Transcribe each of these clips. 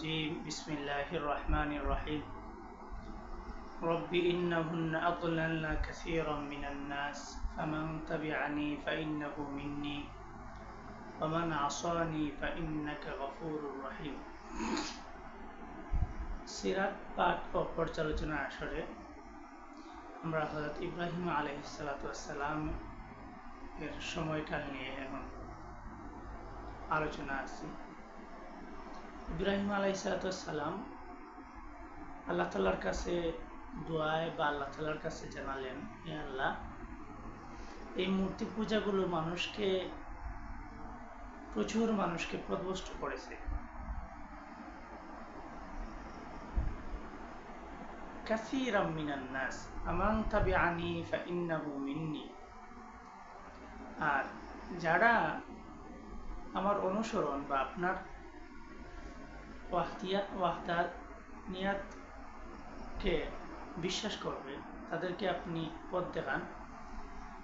الرجيم بسم الله الرحمن الرحيم رب إنهن أضللن كثيرا من الناس فمن تبعني فإنه مني ومن عصاني فإنك غفور رحيم সিরাত পাঠ ও পর্যালোচনা আসরে আমরা হজরত ইব্রাহিম আলহিসাল্লাম এর সময়কাল নিয়ে এখন আলোচনা আছি ইব্রাহিম আলাইসালাম আল্লাহ তালার কাছে দোয়ায় বা আল্লাহ তালার কাছে জানালেন, হে আল্লাহ, এই মূর্তি পূজাগুলো মানুষকে, প্রচুর মানুষকে প্রদবষ্ট করেছে। আর যারা আমার অনুসরণ বা আপনার ওয়াহদানিয়াতকে বিশ্বাস করবে, তাদেরকে আপনি পথ দেখান।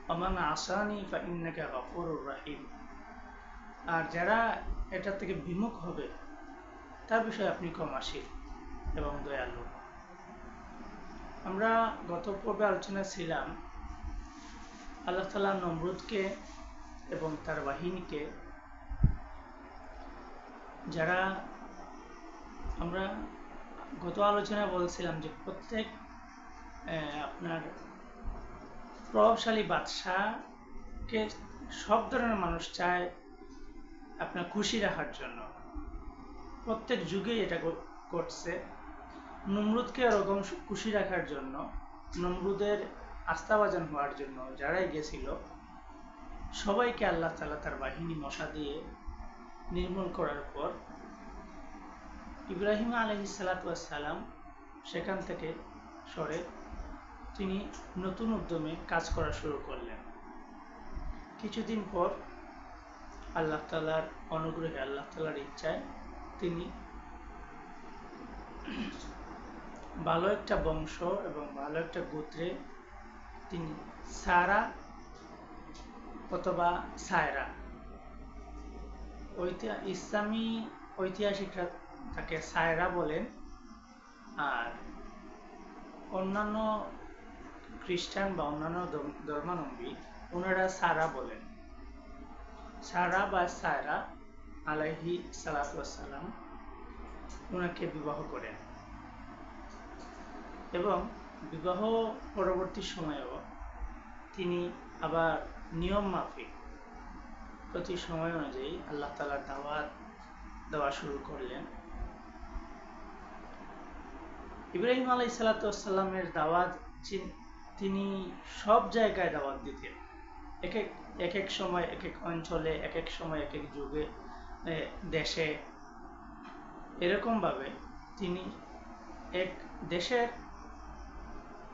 আমান আসানি ফা ইন্নাকা গফুরুর রাহিম। আর যারা এটা থেকে বিমুখ হবে, তার বিষয়ে আপনি ক্ষমাশীল এবং দয়ালু। আমরা গত পর্বে আলোচনা ছিলাম, আল্লাহ তালা নমরুদকে এবং তার বাহিনীকে, যারা আমরা গত আলোচনায় বলছিলাম যে প্রত্যেক আপনার প্রভাবশালী বাদশাহকে সব ধরনের মানুষ চায় আপনার খুশি রাখার জন্য। প্রত্যেক যুগেই এটা করছে নমরুদকে ওরকম খুশি রাখার জন্য, নমরুদের আস্থাভাজন হওয়ার জন্য যারাই গেছিল, সবাইকে আল্লাহ তালা তার বাহিনী মশা দিয়ে নির্মূল করার পর ইব্রাহিম আলহিসাল্লাম সেখান থেকে সরে তিনি নতুন উদ্যমে কাজ করা শুরু করলেন। কিছুদিন পর আল্লাহ তালার অনুগ্রহে, আল্লাহ তালার ইচ্ছায় তিনি ভালো একটা বংশ এবং ভালো একটা গোত্রে তিনি সারা অথবা সায়রা। ইসলামী ঐতিহাসিকরা তাকে সায়রা বলেন। আর অন্যান্য খ্রিস্টান বা অন্যান্য ধর্মাবলম্বী ওনারা সারা বলেন। সারা বা সায়রা আলাইহি সালাতাম ওনাকে বিবাহ করেন। এবং বিবাহ পরবর্তী সময়েও তিনি আবার নিয়ম মাফিক প্রতি সময় অনুযায়ী আল্লাহ তালার দাওয়াত দেওয়া শুরু করলেন। ইব্রাহিম আলাই সালাতামের দাওয়াত তিনি সব জায়গায় দাওয়াত দিতেন। এক এক এক এক সময়, এক এক অঞ্চলে, এক এক সময়, এক এক যুগে দেশে। এরকমভাবে তিনি এক দেশের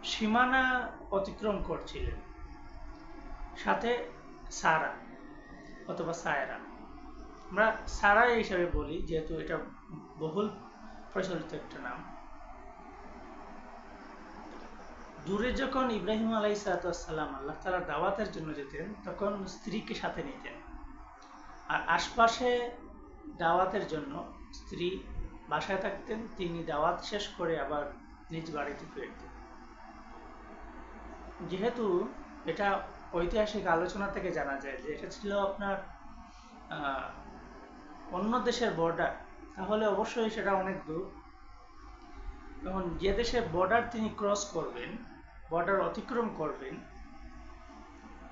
সীমানা অতিক্রম করছিলেন। সাথে সারা, অথবা সায়রা। আমরা সারা হিসাবে বলি, যেহেতু এটা বহুল প্রচলিত একটা নাম। দূরে যখন ইব্রাহিম আলাই সালাতাম আল্লাহ তালা দাওয়াতের জন্য যেতেন, তখন স্ত্রীকে সাথে নিতেন। আর আশপাশে দাওয়াতের জন্য স্ত্রী বাসায় থাকতেন, তিনি দাওয়াত শেষ করে আবার নিজ বাড়িতে ফিরতেন। যেহেতু এটা ঐতিহাসিক আলোচনা থেকে জানা যায় যে এটা ছিল আপনার অন্য দেশের বর্ডার তাহলে অবশ্যই সেটা অনেক দূর। এবং যে দেশের বর্ডার তিনি ক্রস করবেন বর্ডার অতিক্রম করবেন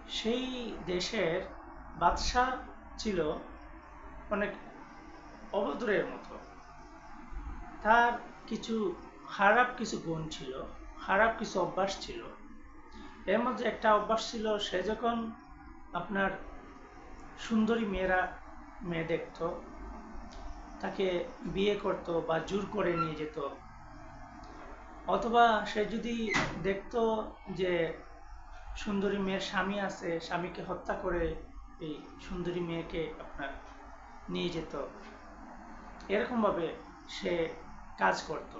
সেই দেশের বাদশাহ ছিল অনেক অভদ্রের মতো। তার কিছু খারাপ কিছু গুণ ছিল, খারাপ কিছু অভ্যাস ছিল। এর মধ্যে একটা অভ্যাস ছিল, সে যখন আপনার সুন্দরী মেয়েরা, মেয়ে দেখত, তাকে বিয়ে করত বা জোর করে নিয়ে যেত অথবা সে যদি দেখত যে সুন্দরী মেয়ের স্বামী আছে, স্বামীকে হত্যা করে এই সুন্দরী মেয়েকে আপনার নিয়ে যেত, এরকমভাবে সে কাজ করত।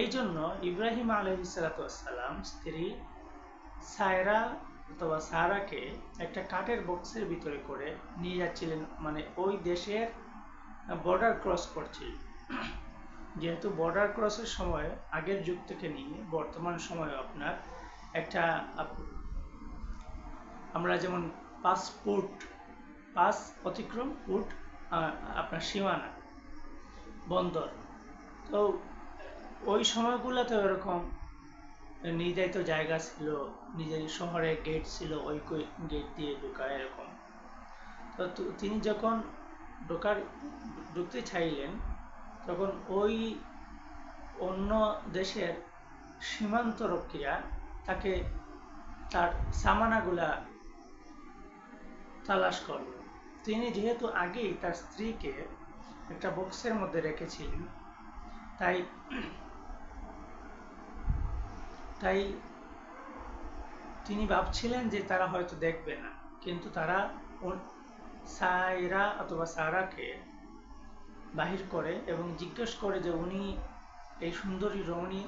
এই জন্য ইব্রাহিম আলহিসাল্লাম স্ত্রী সায়রা অথবা সারাকে একটা কাঠের বক্সের ভিতরে করে নিয়ে যাচ্ছিলেন মানে ওই দেশের বর্ডার ক্রস করছিল। যেহেতু বর্ডার ক্রসের সময়, আগের যুগ থেকে নিয়ে বর্তমান সময়ে আপনার একটা আমরা যেমন পাসপোর্ট পাস অতিক্রম পুট আপনার সীমানা, বন্দর। তো ওই সময়গুলোতে ওরকম নির্ধারিত জায়গা ছিল, নিজের শহরে গেট ছিল, ওই গেট দিয়ে ঢোকা এরকম। তো তিনি যখন ঢোকার, ঢুকতে চাইলেন তখন ওই অন্য দেশের সীমান্ত রক্ষীরা তাকে তার সামানাগুলা তালাশ করল তিনি যেহেতু আগেই তার স্ত্রীকে একটা বক্সের মধ্যে রেখেছিলেন, তাই তাই তিনি ভাবছিলেন যে তারা হয়তো দেখবে না। কিন্তু তারা সাইরা অথবা সারাকে বাহির করে এবং জিজ্ঞেস করে যে উনি এই সুন্দরী রমণী,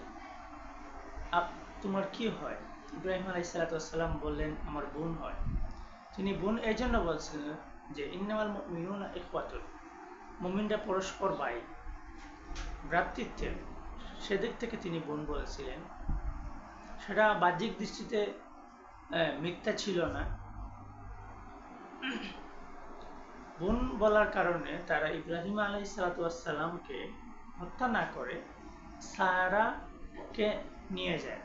আপ, তোমার কি হয়? ইব্রাহিম আলাইসালাম বললেন, আমার বোন হয়। তিনি বোন এই জন্য বলছিলেন যে, ইন্নামাল মিনুনা ইকওয়াতুল মুমিনরা পরস্পর ভাই। ভ্রাতৃত্বের সেদিক থেকে তিনি বোন বলেছিলেন। সেটা বাহ্যিক দৃষ্টিতে মিথ্যা ছিল না। বোন বলার কারণে তারা ইব্রাহিম আলাই সালাতামকে হত্যা না করে সারাকে নিয়ে যায়,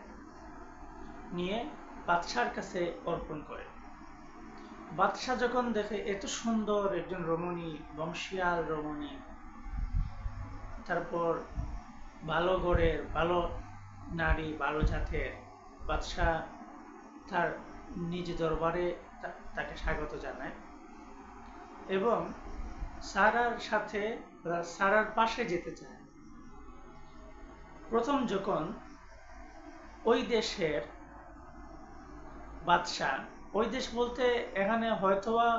নিয়ে বাদশার কাছে অর্পণ করে। বাদশাহ যখন দেখে এত সুন্দর একজন রমণী, বংশিয়াল রমণী, তারপর ভালো গড়ের ভালো নারী, ভালো জাতের বাদশাহ তার নিজ দরবারে তাকে স্বাগত জানায়। এবং সারার সাথে সারার পাশে যেতে চায়। প্রথম যখন ওই দেশের বাদশাহ, ওই দেশ বলতে এখানে হয়তোবা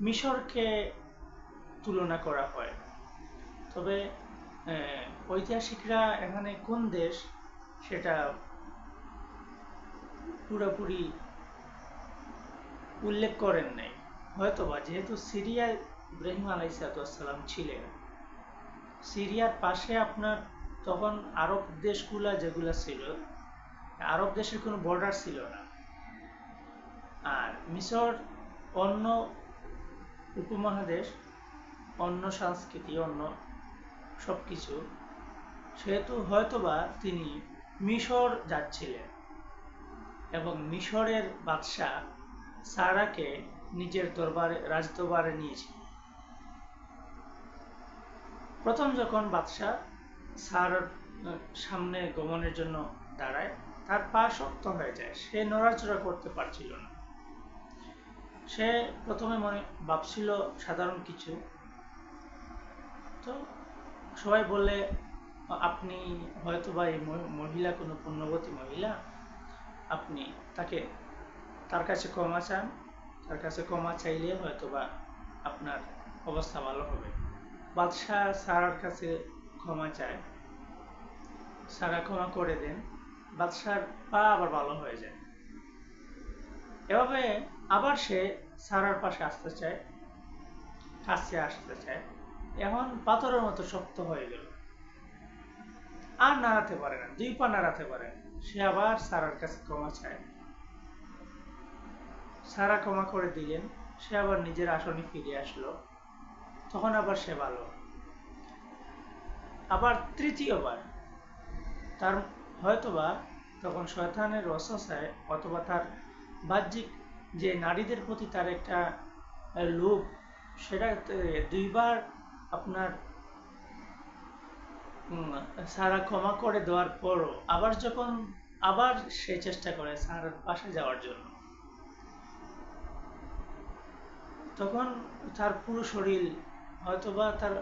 মিশরকে তুলনা করা হয়। তবে ঐতিহাসিকরা এখানে কোন দেশ সেটা পুরোপুরি উল্লেখ করেন নাই। হয়তোবা, যেহেতু সিরিয়ায় ইব্রাহিম আলাইসালাম ছিলেন। সিরিয়ার পাশে আপনার তখন আরব দেশগুলা যেগুলা ছিল, আরব দেশের কোনো বর্ডার ছিল না। আর মিশর অন্য উপমহাদেশ, অন্য সংস্কৃতি, অন্য সব কিছু সেহেতু হয়তোবা তিনি মিশর যাচ্ছিলেন। এবং মিশরের বাদশাহ সারাকে নিজের দরবারে, রাজদরবারে নিয়েছে। প্রথম যখন বাদশাহ সারার সামনে গমনের জন্য দাঁড়ায়, তার পা শক্ত হয়ে যায়। সে নড়াচড়া করতে পারছিল না। সে প্রথমে মনে ভাবছিল, সাধারণ কিছু। তো সবাই বললে, আপনি হয়তো বা এই মহিলা, কোনো পুণ্যবতী মহিলা। আপনি তাকে, তার কাছে ক্ষমা চান। তার কাছে ক্ষমা চাইলে হয়তো বা আপনার অবস্থা ভালো হবে। বাদশাহ সারার কাছে ক্ষমা চায়। সারা ক্ষমা করে দেন, বাদশার পা আবার ভালো হয়ে যায়। এভাবে আবার সে সারার পাশে আসতে চায়, কাছে আসতে চায়। এখন পাথরের মতো শক্ত হয়ে গেল। আর নাড়াতে পারে না, দুই পা নাড়াতে পারে সে আবার সারার কাছে ক্ষমা চায়। সারা ক্ষমা করে দিলেন, সে আবার নিজের আসনে ফিরে আসলো। তখন আবার সে ভালো। আবার তৃতীয়বার। তার হয়তোবা তখন শয়তানের রসায় অথবা তার বাহ্যিক যে নারীদের প্রতি তার একটা লোভ সেটা দুইবার আপনার সারা ক্ষমা করে দেওয়ার পরও আবার যখন আবার সে চেষ্টা করে সারার পাশে যাওয়ার জন্য। তখন তার পুরো শরীর হয়তোবা তার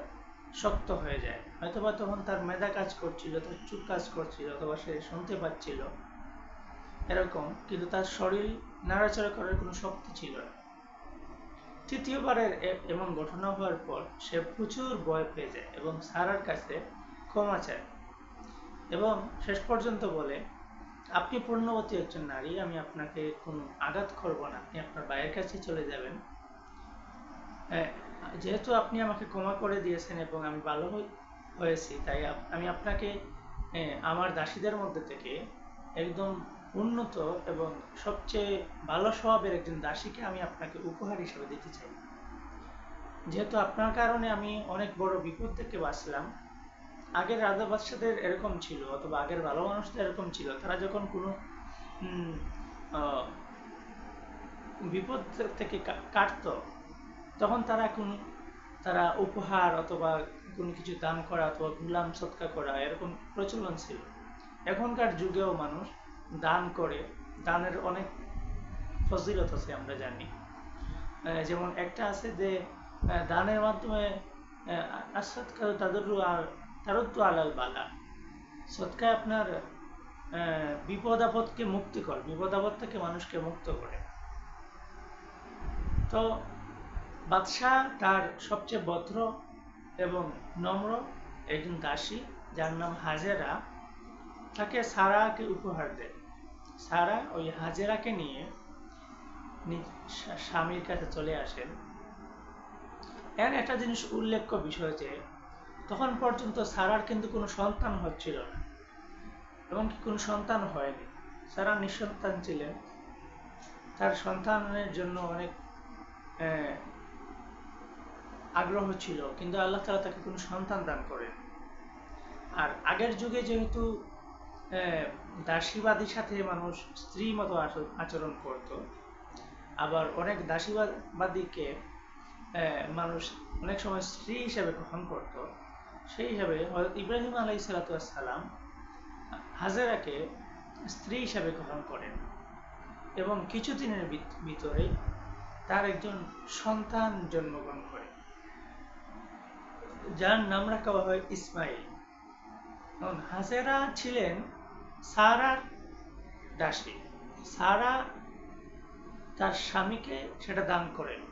শক্ত হয়ে যায়। হয়তোবা তখন তার মেধা কাজ করছিল, তার চুপ কাজ করছিল, অথবা সে শুনতে পাচ্ছিল এরকম, কিন্তু তার শরীর নাড়াচাড়া করার কোনো শক্তি ছিল না। তৃতীয়বারের এমন ঘটনা হওয়ার পর সে প্রচুর ভয় পেয়ে যায় এবং সারার কাছে ক্ষমা চায় এবং শেষ পর্যন্ত বলে, আপনি পূর্ণবতী একজন নারী, আমি আপনাকে কোনো আঘাত করব না। আপনি আপনার বাইরের কাছে চলে যাবেন। যেহেতু আপনি আমাকে ক্ষমা করে দিয়েছেন এবং আমি ভালো হয়েছি, তাই আমি আপনাকে আমার দাসীদের মধ্যে থেকে একদম উন্নত এবং সবচেয়ে ভালো স্বভাবের একজন দাসীকে আমি আপনাকে উপহার হিসেবে দিতে চাই। যেহেতু আপনার কারণে আমি অনেক বড় বিপদ থেকে বাঁচলাম, আগের রাজা বাদশাদের এরকম ছিল অথবা আগের ভালো মানুষদের এরকম ছিল, তারা যখন কোনো বিপদ থেকে কাটত তখন তারা কোন, তারা উপহার অথবা কোনো কিছু দান করা অথবা গুলাম সৎকা করা এরকম প্রচলন ছিল। এখনকার যুগেও মানুষ দান করে, দানের অনেক ফজিলত আছে আমরা জানি। যেমন একটা আছে যে দানের মাধ্যমে আসাদকা তাদের তারদ্দু আলাল বালা। সৎকা আপনার বিপদ আপদকে মুক্তি করে, বিপদ আপদ থেকে মানুষকে মুক্ত করে। তো বাদশাহ তার সবচেয়ে ভদ্র এবং নম্র একজন দাসী, যার নাম হাজেরা। তাকে সারাকে উপহার দেয়। সারা ওই হাজেরাকে নিয়ে স্বামীর কাছে চলে আসেন। এর একটা জিনিস উল্লেখ্য বিষয় যে, তখন পর্যন্ত সারার কিন্তু কোনো সন্তান হচ্ছিল না, এবং কি কোনো সন্তান হয়নি। সারা নিঃসন্তান ছিলেন। তার সন্তানের জন্য অনেক আগ্রহ ছিল, কিন্তু আল্লাহ তালা তাকে কোনো সন্তান দান করেন আর আগের যুগে যেহেতু দাসীবাদীর সাথে মানুষ স্ত্রী মতো আচরণ করত, আবার অনেক দাসীবাদীকে মানুষ অনেক সময় স্ত্রী হিসেবে গ্রহণ করত। সেই হিসাবে ইব্রাহিম আলাই সালাতাম হাজেরাকে স্ত্রী হিসাবে গ্রহণ করেন। এবং কিছুদিনের ভিতরে তার একজন সন্তান জন্মগ্রহণ করে। যার নাম রাখা হয় ইসমাইল। হাজেরা ছিলেন সারার দাসী। সারা তার স্বামীকে সেটা দান করেন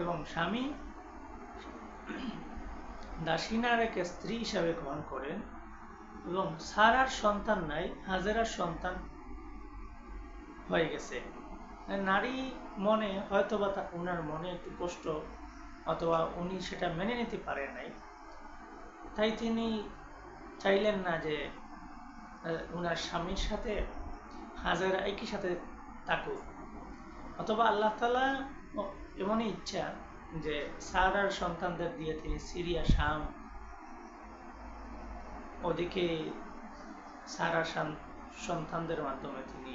এবং স্বামী দাসিনারাকে স্ত্রী হিসাবে গ্রহণ করেন এবং সারার সন্তান নাই হাজেরার সন্তান হয়ে গেছে। নারী মনে হয়তো বা ওনার মনে একটু কষ্ট অথবা উনি সেটা মেনে নিতে পারে নাই, তাই তিনি চাইলেন না যে ওনার স্বামীর সাথে, হাজার একই সাথে থাকুক। অথবা আল্লাহ তালা এমনই ইচ্ছা যে, সারার সন্তানদের দিয়ে তিনি সিরিয়া, শাম, ওদিকে সারা সন্তানদের মাধ্যমে তিনি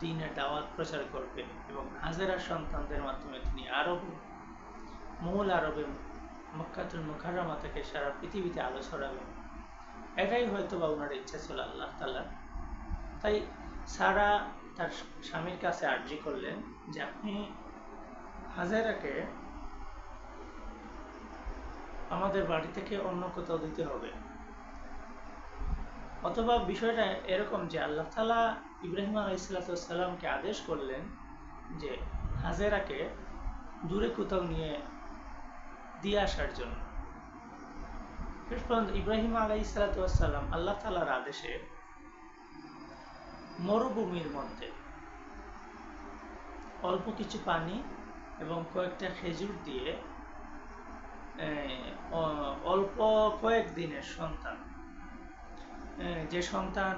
দিনের দাওয়াত প্রচার করবেন এবং হাজারার সন্তানদের মাধ্যমে তিনি আরব, মূল আরবে মক্কাতুল মুখারমা থেকে সারা পৃথিবীতে আলো ছড়াবেন। এটাই হয়তো বা ওনার ইচ্ছা ছিল আল্লাহ তালা তাই সারা তার স্বামীর কাছে আর্জি করলেন যে আপনি হাজারাকে আমাদের বাড়ি থেকে অন্য কোথাও দিতে হবে। অথবা বিষয়টা এরকম যে আল্লাহ তালা ইব্রাহিম আলাইসাল্লামকে আদেশ করলেন যে হাজেরাকে দূরে কোথাও নিয়ে দিয়ে আসার জন্য। শেষ পর্যন্ত ইব্রাহিম আলাই সালাতাম আল্লাহ তালার আদেশে মরুভূমির মধ্যে অল্প কিছু পানি এবং কয়েকটা খেজুর দিয়ে অল্প কয়েক দিনের সন্তান যে সন্তান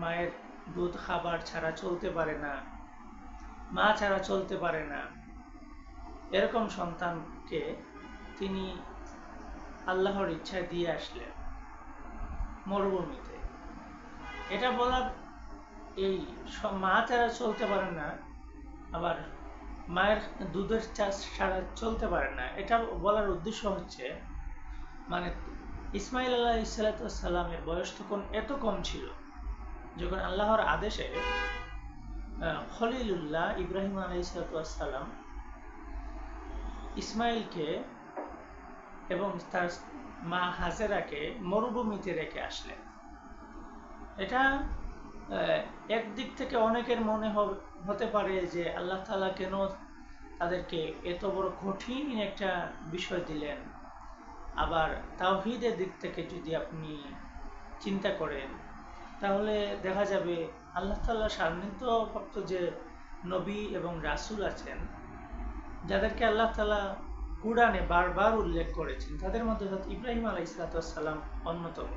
মায়ের দুধ, খাবার ছাড়া চলতে পারে না, মা ছাড়া চলতে পারে না, এরকম সন্তানকে তিনি আল্লাহর ইচ্ছায় দিয়ে আসলেন মরুভূমিতে। এটা বলার এই মা ছাড়া চলতে পারে না, আবার মায়ের দুধের চাষ ছাড়া চলতে পারে না, এটা বলার উদ্দেশ্য হচ্ছে মানে ইসমাইল আল্লাহ ইসালাতামের বয়স তখন এত কম ছিল, যখন আল্লাহর আদেশে খলিলুল্লাহ ইব্রাহিম আলাইসালাম ইসমাইলকে এবং তার মা হাজেরাকে মরুভূমিতে রেখে আসলেন। এটা একদিক থেকে অনেকের মনে হতে পারে যে আল্লাহ তালা কেন তাদেরকে এত বড় কঠিন একটা বিষয় দিলেন। আবার তাওহিদের দিক থেকে যদি আপনি চিন্তা করেন, তাহলে দেখা যাবে আল্লাহ তাল্লাহ সান্নিধ্যপ্রাপ্ত যে নবী এবং রাসুল আছেন, যাদেরকে আল্লাহ তালা কুরআনে বারবার উল্লেখ করেছেন, তাদের মধ্যে ইব্রাহিম আলাইসালাম অন্যতম।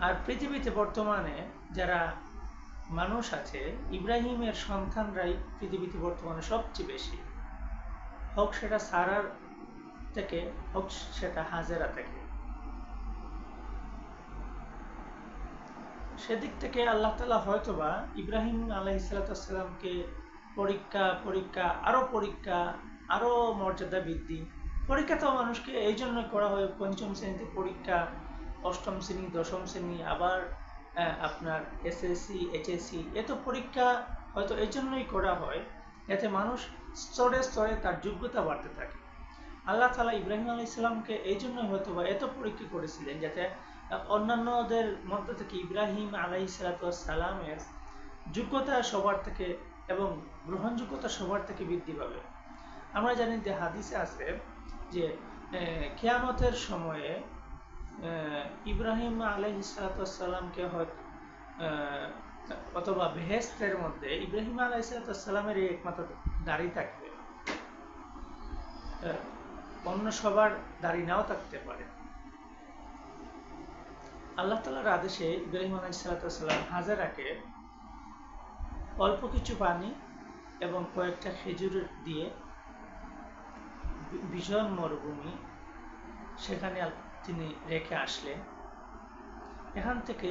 আর পৃথিবীতে বর্তমানে যারা মানুষ আছে, ইব্রাহিমের সন্তানরাই পৃথিবীতে বর্তমানে সবচেয়ে বেশি। হোক সেটা সারার থেকে হোক সেটা হাজেরা থেকে। সেদিক থেকে আল্লাহ তালা হয়তোবা ইব্রাহিম আলাহ ইসালাতামকে পরীক্ষা পরীক্ষা, আরও পরীক্ষা, আরও মর্যাদা বৃদ্ধি, পরীক্ষা তো মানুষকে এই জন্য করা হয়, পঞ্চম শ্রেণীতে পরীক্ষা, অষ্টম শ্রেণি, দশম শ্রেণি, আবার আপনার এসএসসি, এইচএসসি এত পরীক্ষা হয়তো এই জন্যই করা হয়, যাতে মানুষ স্তরে স্তরে তার যোগ্যতা বাড়তে থাকে। আল্লাহ তালা ইব্রাহিম আলী ইসলামকে এই জন্য হয়তো বা এত পরীক্ষা করেছিলেন যাতে অন্যান্যদের মধ্যে থেকে ইব্রাহিম আলাই সালামের যোগ্যতা সবার থেকে এবং গ্রহণযোগ্যতা সবার থেকে বৃদ্ধি পাবে। আমরা জানি যে হাদিসে আছে যে কেয়ামতের সময়ে ইব্রাহিম আলাই সালাতামকে হয়তো অথবা বেহেস্তের মধ্যে ইব্রাহিম আলাই সালাতামের একমাত্র দাড়ি থাকবে। অন্য সবার দাড়ি নাও থাকতে পারে। আল্লাহ তালার আদেশে ইব্রাহিম আলাইসালাম হাজারাকে অল্প কিছু পানি এবং কয়েকটা খেজুর দিয়ে ভীষণ মরুভূমি সেখানে তিনি রেখে আসলেন। এখান থেকে,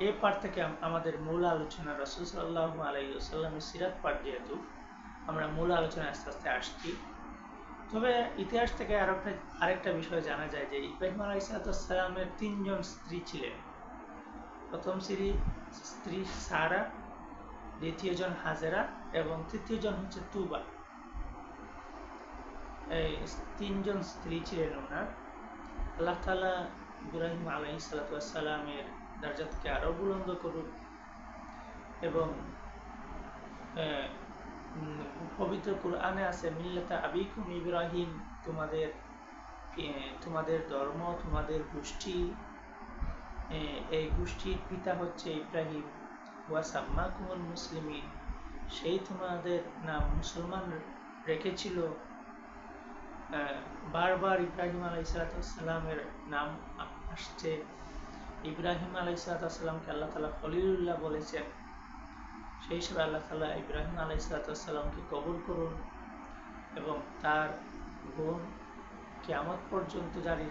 এ পার থেকে আমাদের মূল আলোচনা রসুল সাল্লাহ আলাইসাল্লামের সিরাত পাঠ যেহেতু, আমরা মূল আলোচনায় আস্তে আস্তে আসছি। তবে ইতিহাস থেকে আরেকটা আরেকটা বিষয় জানা যায় যে ইব্রাহিম আলাইসালামের তিনজন স্ত্রী ছিলেন। প্রথম স্ত্রী স্ত্রী সারা, দ্বিতীয় জন হাজেরা এবং তৃতীয় জন হচ্ছে তুবা। এই তিনজন স্ত্রী ছিলেন ওনার। আল্লাহ তালা ইব্রাহিম আলাই সালাতামের দরজাতকে আরও বুলন্দ করুন এবং পবিত্র কোরআনে আছে, মিল্লাতা আবিকুম ইব্রাহিম, তোমাদের তোমাদের ধর্ম, তোমাদের গোষ্ঠী এই গোষ্ঠীর পিতা হচ্ছে ইব্রাহিম। ওয়াসাম্মা কুমল মুসলিমিন, সেই তোমাদের নাম মুসলমান রেখেছিল। বারবার ইব্রাহিম আলাইসালামের নাম আসছে। ইব্রাহিম আলাইসালামকে আল্লাহ তালা খলিলুল্লাহ বলেছেন সেই হিসেবে আল্লাহ তালা ইব্রাহিম আলাইসালামকে কবুল করুন এবং তার গুণ কেমন পর্যন্ত জারি